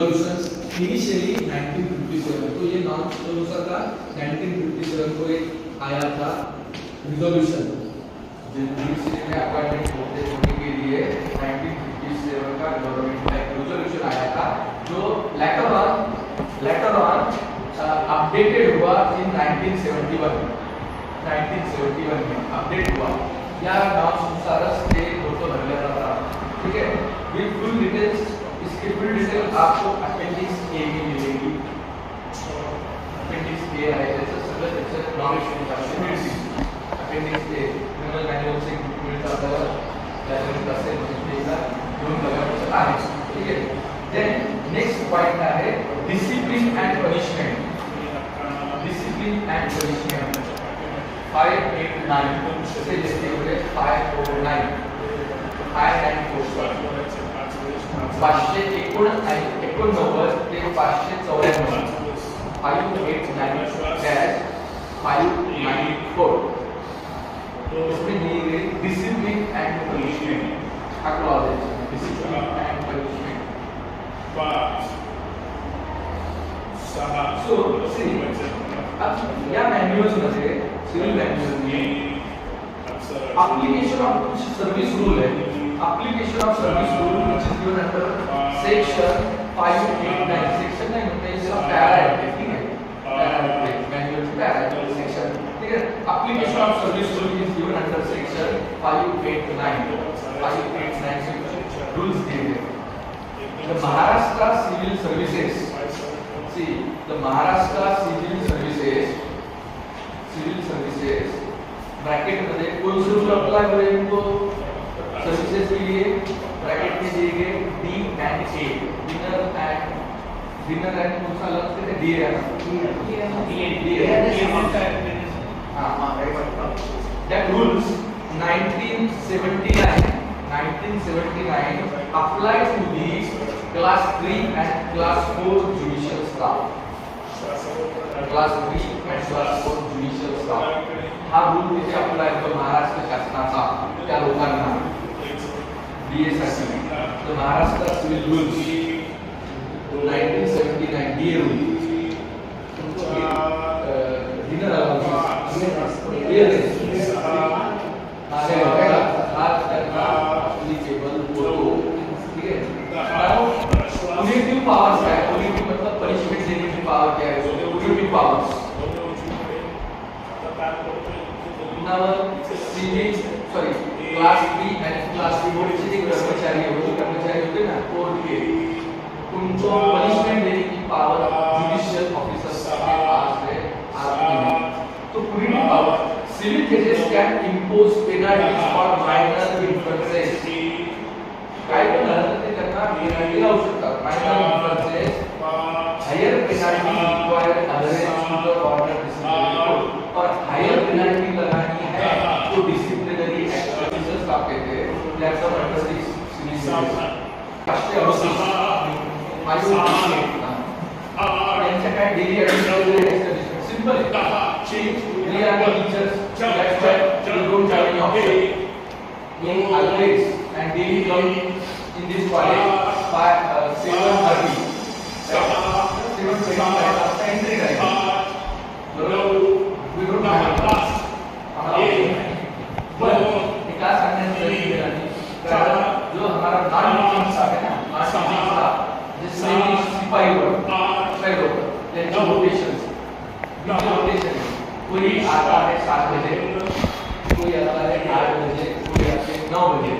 Initially 1957 तो ये non कौन सा था? 1957 को एक आया था रिजोल्यूशन जिसमें अपॉइंटमेंट होते होने के लिए 1957 का गवर्नमेंट का एक रिजोल्यूशन आया था, जो letter on letter on updated हुआ इन 1971 1971 में अपडेट हुआ। या नाम अनुसार ते होतो भरलेला था। ठीक है? विथ फुल डिटेल्स इसकी फुल डिटेल आपको अपेंडिक्स ए में मिलेगी? अपेंडिक्स ए आहे त्याचं सगळं त्याचं नॉलेज मिळतं मिळतील अपेंडिक्स ए क्रिमिनल मॅन्युअलचे मिळतं आपल्याला त्याच्यामध्ये असेल म्हणजे एकदा घेऊन बघायचं आहे ठीक आहे देन नेक्स्ट पॉइंट आहे discipline and punishment discipline and punishment five eight nine से जैसे हुए five four nine five nine four पाचशे एकोण एकोणनव्वद ते पाचशे चौऱ्याण्णव. Five eight nine dash five nine four इसमें दी गई discipline and punishment acknowledge discipline and punishment So, see, अब या मॅन्युअल मध्ये सिव्हिल मॅन्युअल में. Of कुछ सर्विस रूल है. Application of service rule which is given under section 589 section नहीं होता है इसका पैरा है ठीक है है मैनुअल में section ठीक है application of service rule is given under section 589 589 से rules गए the Maharashtra civil services see the Maharashtra civil services civil services bracket मध्ये से रूल अप्लाई हुए इनको सर्विसेज़ के लिए ब्रैकेट में दिए गए D and A dinner and dinner and कौन सा अलग से डी है ना? डी डी हाँ। हाँ। That rules 1979 1979 apply to the class 3 and class 4 judicial staff. Class 3 and class 4 judicial staff. हा रूल तिथे अप्लाय होतो महाराष्ट्र लोकांना डीए साठी तर Maharashtra civil rules 1979 DA rule dinner punitive powers है पुलिटिव मतलब पनिशमेंट देने की पावर क्या है punitive powers Nawar civil sorry class B and class B board से जो कर्मचारी है जो कर्मचारी होते ना, कोर्ट के। उनको पनिशमेंट देने की पावर जुडिशियल ऑफिसर्स के पास है आती है। तो पूरी power civil cases can impose penalties for minor infractions काय झालं ते त्यांना लावू शकतात minor infractions higher penalty require adherence to the order disciplinary code और हायर पेनल्टी लगानी है तो डिसिप्लिनरी एक्शन्स का कहते हैं that's of under this civil राष्ट्रीय अनुसूचित आयोग यांच्या काय daily administrative simple change we are the teachers that's why we don't have any option in always and daily come in this college by uh, 7:30 seven twenty-five after entry time बरोबर we don't have any आम्हाला option नाही. पण हे का सांगण्याची गरज आहे आणि कारण जो हमारा नॉन स्टाफ है ना नॉन टीचिंग स्टाफ जिसमें सिपाही वर्ग सिपाही लोग त्यांची रोटेशन रोटेशन कोई आता है सात बजे कोई आता है आठ बजे कोई आते हैं नौ बजे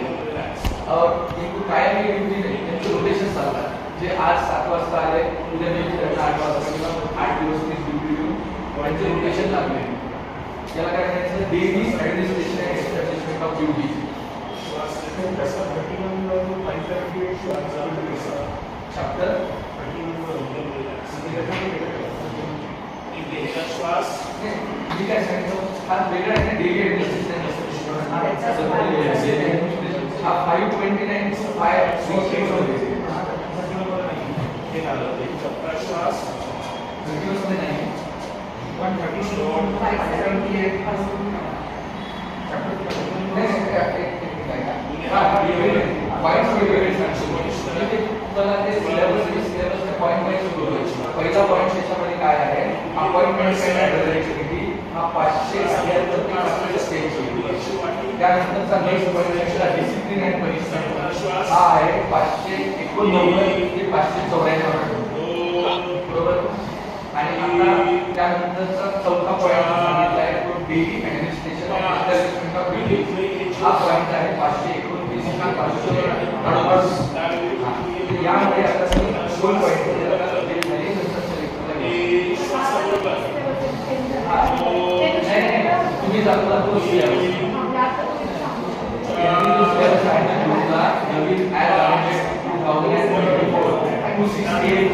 और इनको कायम की ड्यूटी नहीं त्यांचे रोटेशन चालतात जे आज सात वाजता आले उद्या मी त्यांना आठ वाजता किंवा आठ दिवस मी। ड्युटी देऊन त्यांचे रोटेशन लागले याला काय म्हणायचं daily administration and establishment of duty chapter मी काय सांगतो हा वेगळा आहे डेली ऍडमिनिस्ट्रेशन हा five twenty nine five three eight मध्ये मध्ये नाही वन थर्टी एट वाईट वेगवेगळे सांगतो चला ते सिलेबस सिलेबसचे पॉईंट वाईज सुरू पहिला पॉईंट त्याच्यामध्ये काय आहे? अपॉइंटमेंट अँड हा पाचशे सत्याहत्तर स्टेज होईल त्यानंतरचा नेक्स्ट डिसिप्लिन अँड हा आहे पाचशे एकोणनव्वद ते पाचशे चौऱ्याण्णव. बरोबर? आणि आता त्यानंतरचा चौथा पॉईंट सांगितला आहे तो डेली ऍडमिनिस्ट्रेशन ऑफ हा पॉईंट आहे. Syllabus. यांनी जो syllabus आहे ना ग्रुपला, नवीन as amended 2024, 268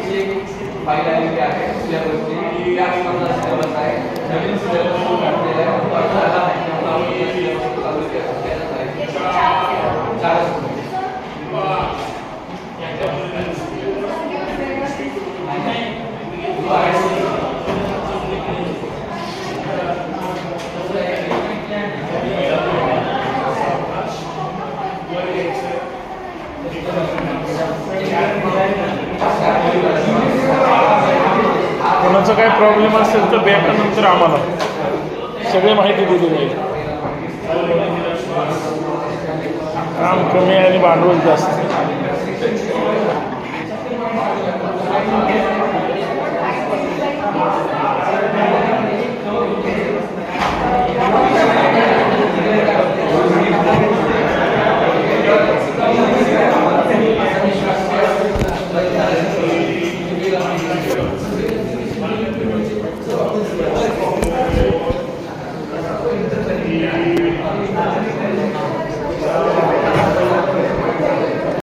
प्रॉब्लेम असेल तर बँकनंतर नंतर आम्हाला सगळी माहिती दिली जाईल. काम कमी आणि भांडवल जास्त.